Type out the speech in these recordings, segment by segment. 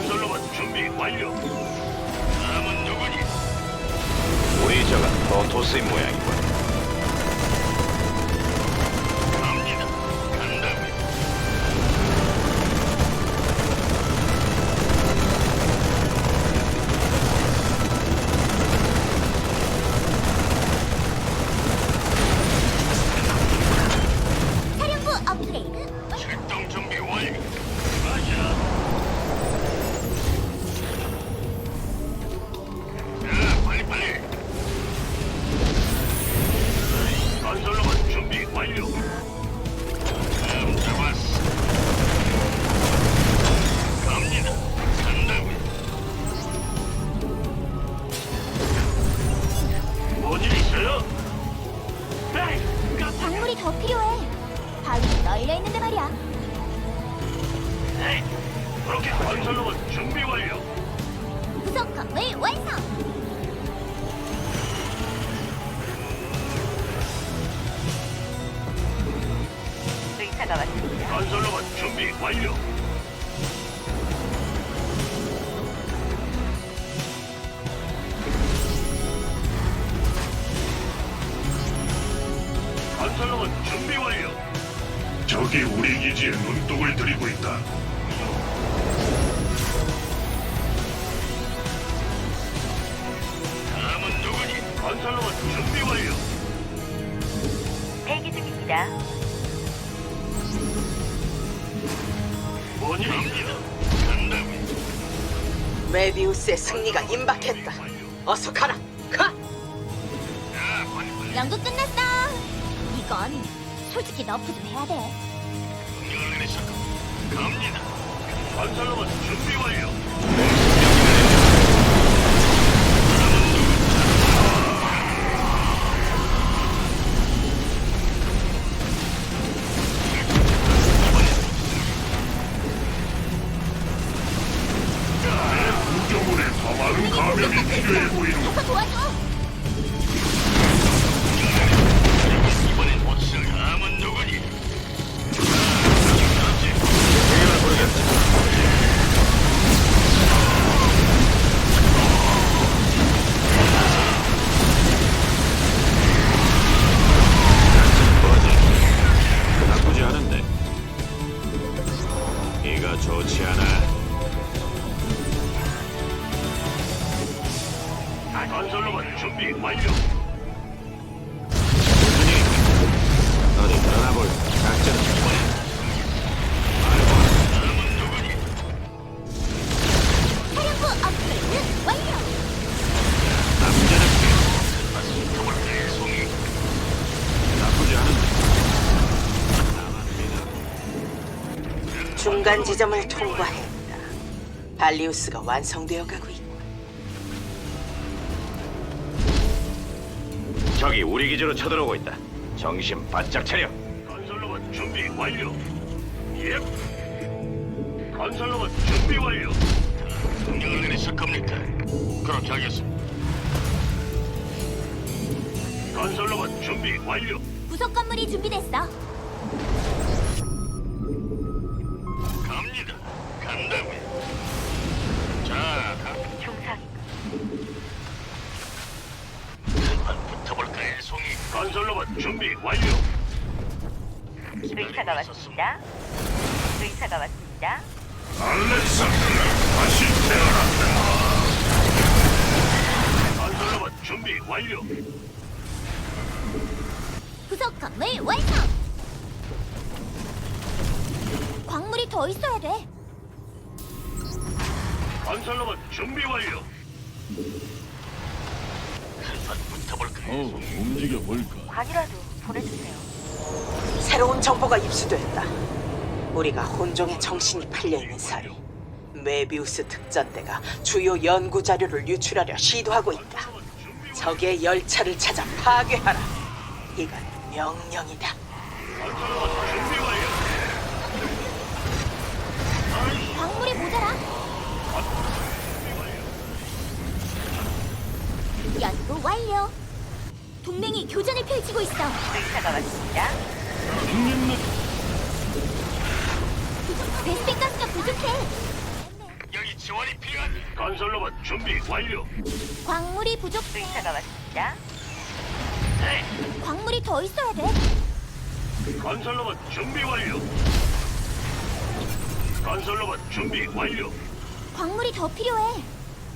건설로만 준비 완료. 다음은 누구니? 우리 저가 프로토스의 모양이군. 갑니다. 간다고요. 사령부 업그레이드. 그렇게 건설로만 준비 완료. 부속 건물 완성. 의사가 왔습니다. 건설로만 준비 완료. 건설로만 준비 완료. 대기 중입니다. 뭔일. 간다고요. 메비우스의 승리가 임박했다. 어서 가라. 가. 자. 연구 끝났어. 이건 솔직히 너프 좀 해야 돼. 내리실 겁니다. 갑니다. 건설로만 준비 완료. 중간 지점을 통과했다. 발리우스가 완성되어 가고 있다. 적이 우리 기지로 쳐들어오고 있다. 정신 바짝 차려. 건설로만 준비 완료. 예. 건설로만 준비 완료. 명령을 내리실 겁니까? 그렇게 하겠습니다. 건설로만 준비 완료. 부속 건물이 준비됐어. 준비 완료. 의사가 왔습니다. 의사가 왔습니다. 알렉산드라 다시 태어났다. 건설로봇 준비 완료. 부속 건물 완성. 광물이 더 있어야 돼. 건설로봇 준비 완료. 붙어볼까? 움직여 볼까? 관이라도 보내주세요. 새로운 정보가 입수됐다. 우리가 혼종의 정신이 팔려 있는 사이 메비우스 특전대가 주요 연구 자료를 유출하려 시도하고 있다. 적의 열차를 찾아 파괴하라. 이건 명령이다. 광물이 모자라. 연구 완료. 동맹이 교전을 펼치고 있어. 의사가 왔습니다. 베스핀 가스가 부족해. 여기 지원이 필요한. 건설로봇 준비 완료. 광물이 부족. 의사가 왔습니다. 광물이 더 있어야 돼. 건설로봇 준비 완료. 건설로봇 준비 완료. 광물이 더 필요해.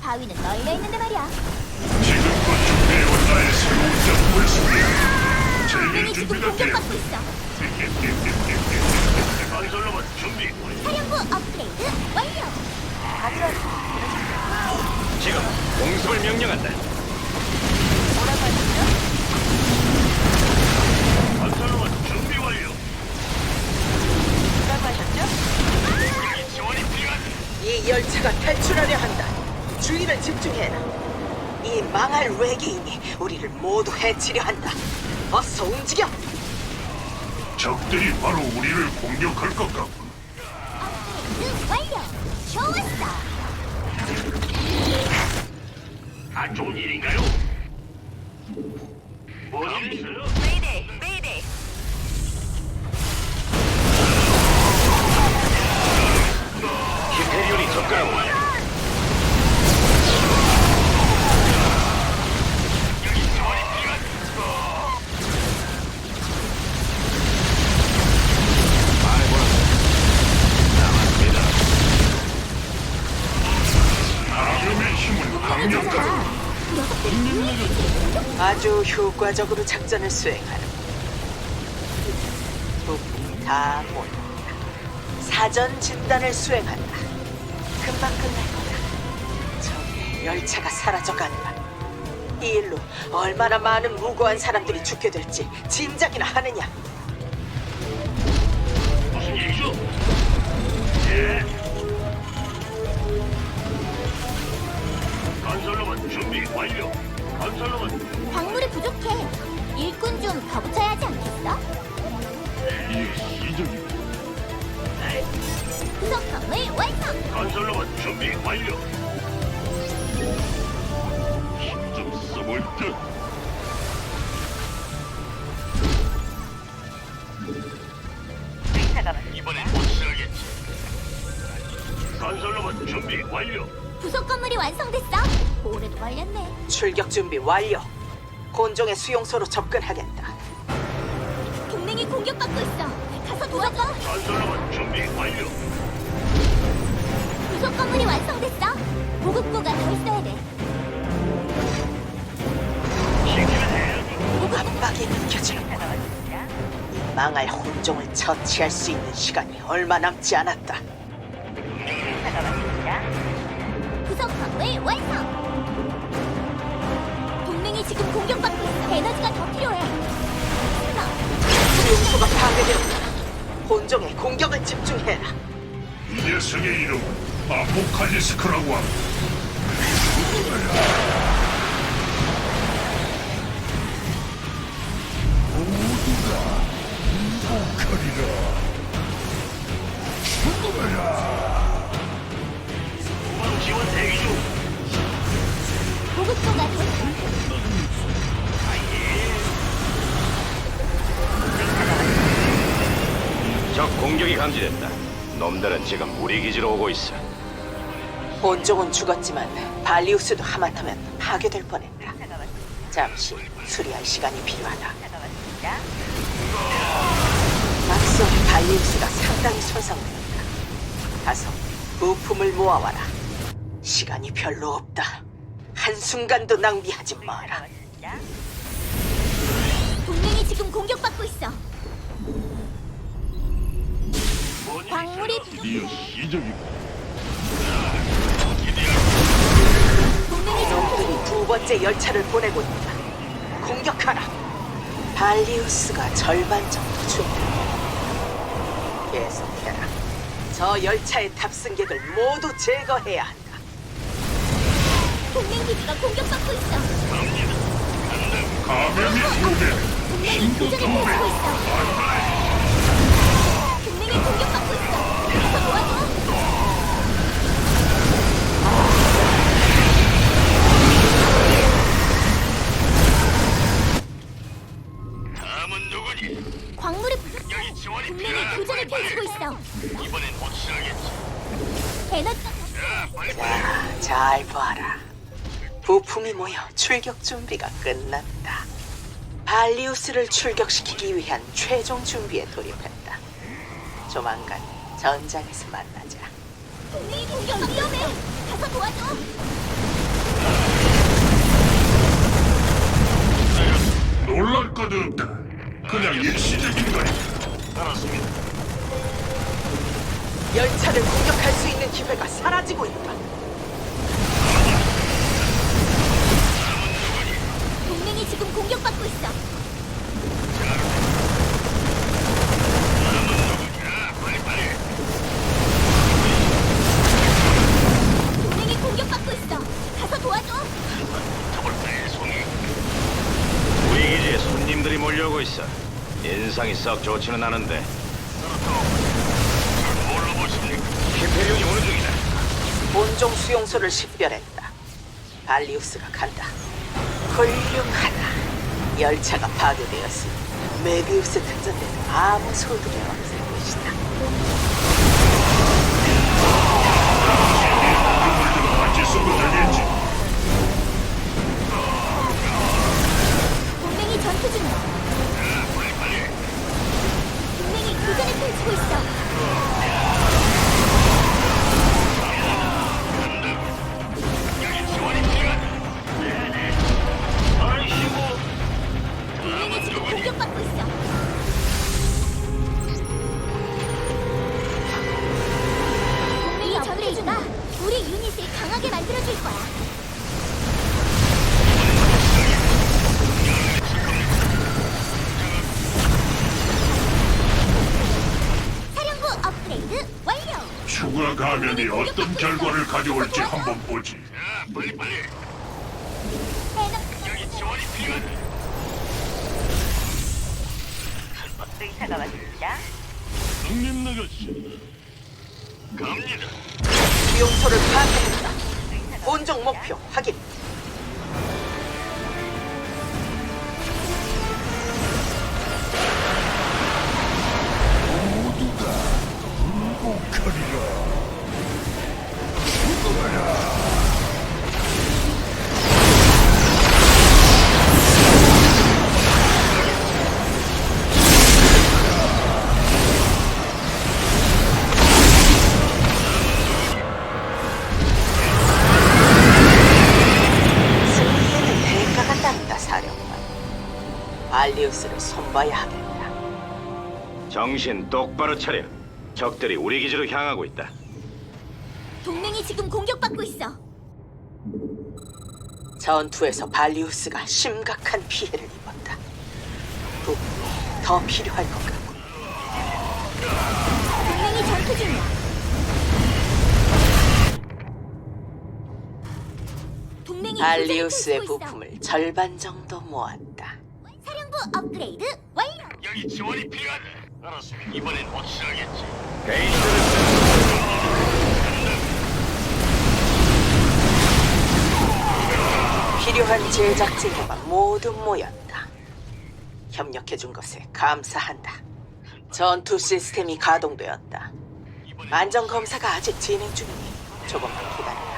바위는 널려 있는데 말이야. 지금껏 준비해온 나의 새로운 작품을 소개해. 동맹이 제일 지금 준비가 되어. 공격받고 있어. 건설로봇 준비 완료. 사령부 업그레이드 완료. 관이라도 지금 공습을 명령한다. 뭐라고 하셨죠? 건설로봇 준비 완료. 뭐라고 하셨죠? 여기 지원이 필요한. 이 열차가 탈출하려 한다. 주의를 집중해라. 이 망할 외계인이 우리를 모두 해치려 한다. 어서 움직여. 적들이 바로 우리를 공격할 것 같군. 업그레이드 완료. 좋았어. 안 좋은 일인가요? 뭔일 있어요? 메이데이, 메이데이. 히페리온이 접근하고 아주 효과적으로 작전을 수행하는 부품이 다 모였다. 사전 진단을 수행한다. 금방 끝날 거다. 저기 열차가 사라져간다. 이 일로 얼마나 많은 무고한 사람들이 죽게 될지 짐작이나 하느냐. 무슨 일이죠? 예. 건설로봇 준비 완료. 광물이 부족해. 일꾼 좀 더 붙여야 하지 않겠어? 이게 시적이 구석 건물 완성. 건설로봇 준비 완료. 힘좀 써볼 듯. 이번엔 확실하겠지. 건설로봇 준비 완료. 부속 건물이 완성됐어. 오래도 걸렸네. 출격 준비 완료. 곤종의 수용소로 접근하겠다. 동맹이 공격받고 있어. 가서 도와줘. 건설로봇 준비 완료. 부속 건물이 완성됐어. 보급고가 더 있어야 돼. 시키면 해야지. 압박이 왔습니다. 이 망할 혼종을 처치할 수 있는 시간이 얼마 남지 않았다. 부속 건물 완성. 공격받고 있어. 에너지가 더 필요해. 수용소가 파괴되었다. 혼종의 공격을 집중해라. 이 녀석의 이름은 아포칼리스크라고 합니다. 모두가 행복하리라. 후방 지원 대기 중. 보급고가 더 있어. 적 공격이 감지됐다. 놈들은 지금 우리 기지로 오고 있어. 본종은 죽었지만 발리우스도 하마터면 파괴될 뻔했다. 잠시 수리할 시간이 필요하다. 앞서 발림수가 상당히 손상되었다. 가서 부품을 모아와라. 시간이 별로 없다. 한순간도 낭비하지 마라. 동맹이 지금 공격받고 있어. 광물이 드디어. 시작이고 동맹이 중. 놈들이 두 번째 열차를 보내고 있다. 공격하라. 발리우스가 절반 정도 준비했다. 계속해라. 저 열차의 탑승객을 모두 제거해야 한다. 동맹 기지가 공격받고 있어. 감염이 두배 동맹이 교전을 펼치고 있어. 동맹이 공격받고 있어. 출격 준비가 끝났다. 발리우스를 출격시키기 위한 최종 준비에 돌입했다. 조만간 전장에서 만나자. 동맹이 공격 위험해. 가서 도와줘. 놀랄 것도 없다 그냥 일시적인 거야 알았습니다. 열차를 공격할 수 있는 기회가 사라지고 있다. 지금 공격받고 있어. 자, 빨리 빨리. 동맹이 공격받고 있어. 가서 도와줘. 타볼까요, 송이? 우리 기지에 손님들이 몰려오고 있어. 인상이 썩 좋지는 않은데 뭘로 보십니까? 히페리온이 오는 중이다. 본종 수용소를 식별했다. 발리우스가 간다. 훌륭하다. 열차가 파괴되었으니 메비우스 특전대도 아무 소득이 없을 것이다. 되겠지 동맹이 전투 중이야. 추가 감염이 어떤 결과를 가져올지 한번 보지 자, 빨리 빨리. 여기 지원이 필요하다. 의사가 왔습니다. 형님 나가씨 갑니다. 수용소를 파괴했다. 본종 목표 확인. 정신 똑바로 차려. 적들이 우리 기지로 향하고 있다. 동맹이 지금 공격받고 있어. 전투에서 발리우스가 심각한 피해를 입었다. 부품이 더 필요할 것 같고. 동맹이 전투 중이야. 동맹이 발리우스의 있어. 부품을 절반 정도 모았다. 사령부 업그레이드 완료. 여기 지원이 필요하다. 이번엔 확실하겠지. 필요한 제작 재료가 모두 모였다. 협력해준 것에 감사한다. 전투 시스템이 가동되었다. 안전 검사가 아직 진행 중이니 조금만 기다려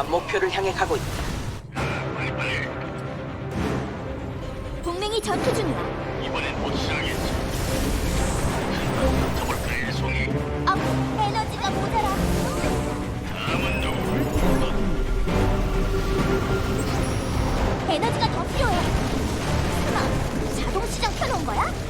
발리우스가 목표를 향해 가고 있다. 동맹이 전투 중이야. 이번엔 확실하겠지. 붙어볼까 송이. 아, 에너지가 모자라. 다음은 누구? 에너지가 더 필요해. 설마 자동 시장 켜놓은 거야?